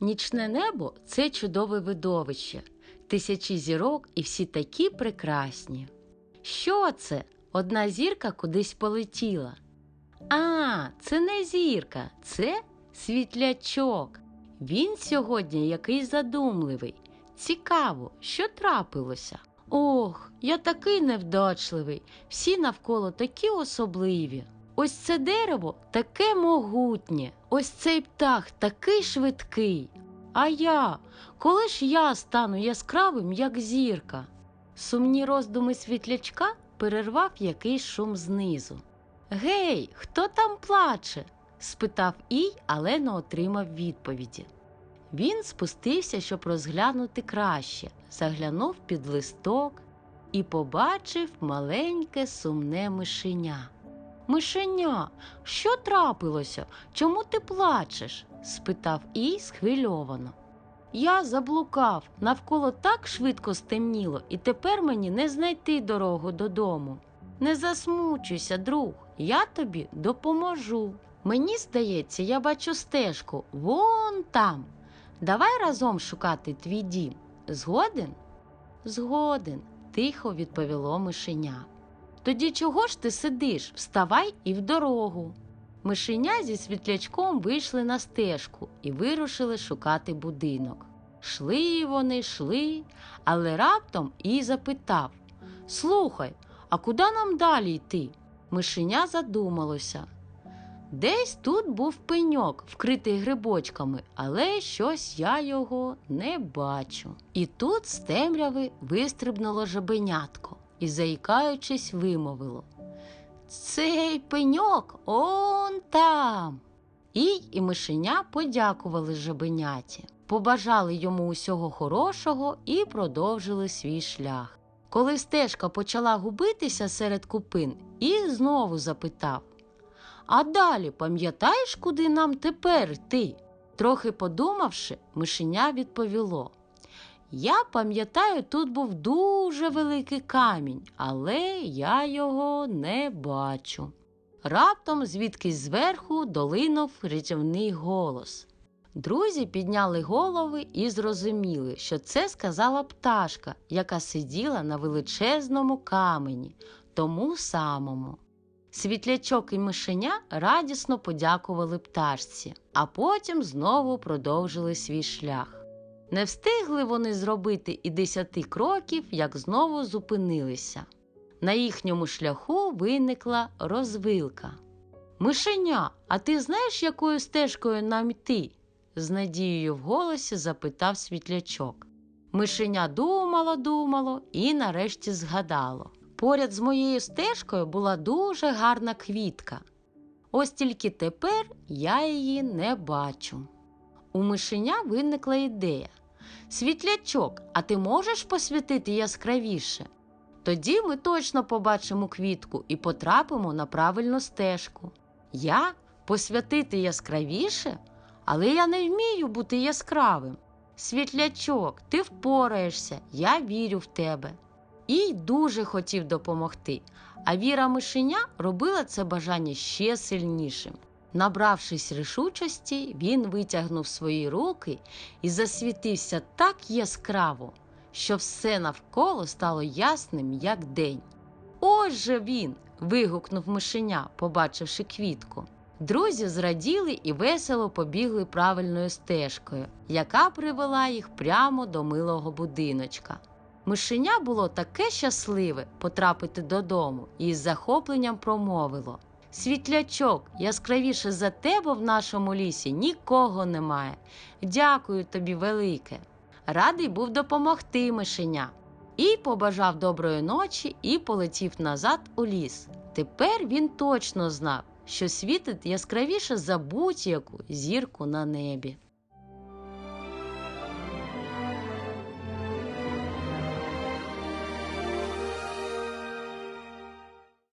Нічне небо це чудове видовище, тисячі зірок і всі такі прекрасні. Що це? Одна зірка кудись полетіла. А, це не зірка, це світлячок. Він сьогодні який задумливий. Цікаво, що трапилося. Ох, я такий невдачливий, всі навколо такі особливі. Ось це дерево таке могутнє, ось цей птах такий швидкий. А я, коли ж я стану яскравим, як зірка? Сумні роздуми світлячка перервав якийсь шум знизу. Гей, хто там плаче? спитав Ій, але не отримав відповіді. Він спустився, щоб розглянути краще, заглянув під листок і побачив маленьке сумне мишеня. Мишеня, що трапилося? Чому ти плачеш? спитав Ій схвильовано. Я заблукав, навколо так швидко стемніло, і тепер мені не знайти дорогу додому. Не засмучуйся, друг, я тобі допоможу. Мені здається, я бачу стежку вон там. Давай разом шукати твій дім. Згоден? Згоден, тихо відповіло мишеня. Тоді чого ж ти сидиш? Вставай і в дорогу. Мишеня зі світлячком вийшли на стежку і вирушили шукати будинок. Шли вони, йшли, але раптом і запитав Слухай, а куди нам далі йти? Мишеня задумалося. Десь тут був пеньок, вкритий грибочками, але щось я його не бачу. І тут з темряви вистрибнуло жабенятко і, заїкаючись, вимовило. Цей пеньок он там. Ій і мишеня подякували жабеняті, побажали йому усього хорошого і продовжили свій шлях. Коли стежка почала губитися серед купин, і знову запитав А далі пам'ятаєш, куди нам тепер йти? Трохи подумавши, мишеня відповіло. Я пам'ятаю, тут був дуже великий камінь, але я його не бачу. Раптом звідкись зверху долинув рятівний голос. Друзі підняли голови і зрозуміли, що це сказала пташка, яка сиділа на величезному камені, тому самому. Світлячок і мишеня радісно подякували пташці, а потім знову продовжили свій шлях. Не встигли вони зробити і десяти кроків, як знову зупинилися. На їхньому шляху виникла розвилка. Мишеня, а ти знаєш, якою стежкою нам йти? з надією в голосі запитав світлячок. Мишеня думало, думало і нарешті згадало. Поряд з моєю стежкою була дуже гарна квітка. Ось тільки тепер я її не бачу. У мишеня виникла ідея. Світлячок, а ти можеш посвітити яскравіше? Тоді ми точно побачимо квітку і потрапимо на правильну стежку. Я посвятити яскравіше, але я не вмію бути яскравим. Світлячок, ти впораєшся, я вірю в тебе. І дуже хотів допомогти, а віра мишеня робила це бажання ще сильнішим. Набравшись рішучості, він витягнув свої руки і засвітився так яскраво, що все навколо стало ясним, як день. Ось же він. вигукнув мишеня, побачивши квітку. Друзі зраділи і весело побігли правильною стежкою, яка привела їх прямо до милого будиночка. Мишеня було таке щасливе потрапити додому і з захопленням промовило Світлячок, яскравіше за тебе в нашому лісі нікого немає. Дякую тобі, велике. Радий був допомогти мишеня. І побажав доброї ночі і полетів назад у ліс. Тепер він точно знав, що світить яскравіше за будь-яку зірку на небі.